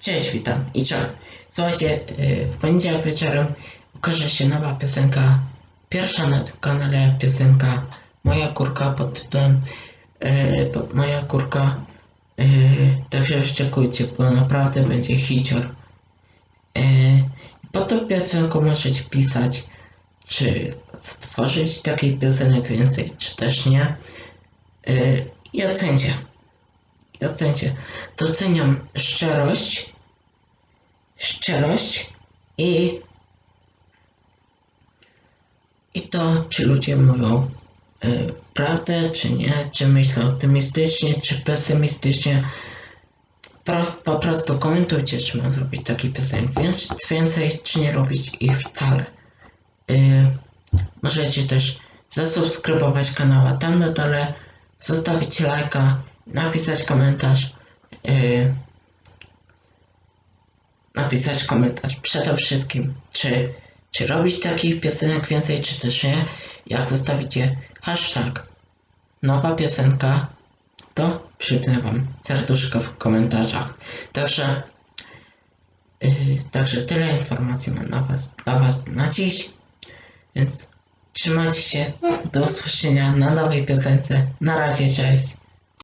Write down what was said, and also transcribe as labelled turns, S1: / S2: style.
S1: Cześć, witam i co? Słuchajcie, yy, w poniedziałek wieczorem ukaże się nowa piosenka, pierwsza na tym kanale piosenka Moja kurka pod tytułem pod Moja kurka. Yy, także wyczekujcie, bo naprawdę będzie hicior. Yy, pod tą piosenką możecie pisać, czy stworzyć takiej piosenek więcej, czy też nie. I ocencie. I. Doceniam szczerość, szczerość i i to, czy ludzie mówią y, prawdę, czy nie, czy myślą optymistycznie, czy pesymistycznie. Pro, po prostu komentujcie, czy mam zrobić taki piosenek więc, więcej, czy nie robić ich wcale. Y, możecie też zasubskrybować kanał, a tam na dole zostawić lajka, napisać komentarz. y, napisać komentarz przede wszystkim, czy, czy robić takich piosenek więcej, czy też nie. Jak zostawicie hashtag nowa piosenka, to przypnę wam serduszko w komentarzach. Także, yy, także tyle informacji mam na was, dla was na dziś. Więc trzymajcie się. Do usłyszenia na nowej piosence. Na razie, cześć.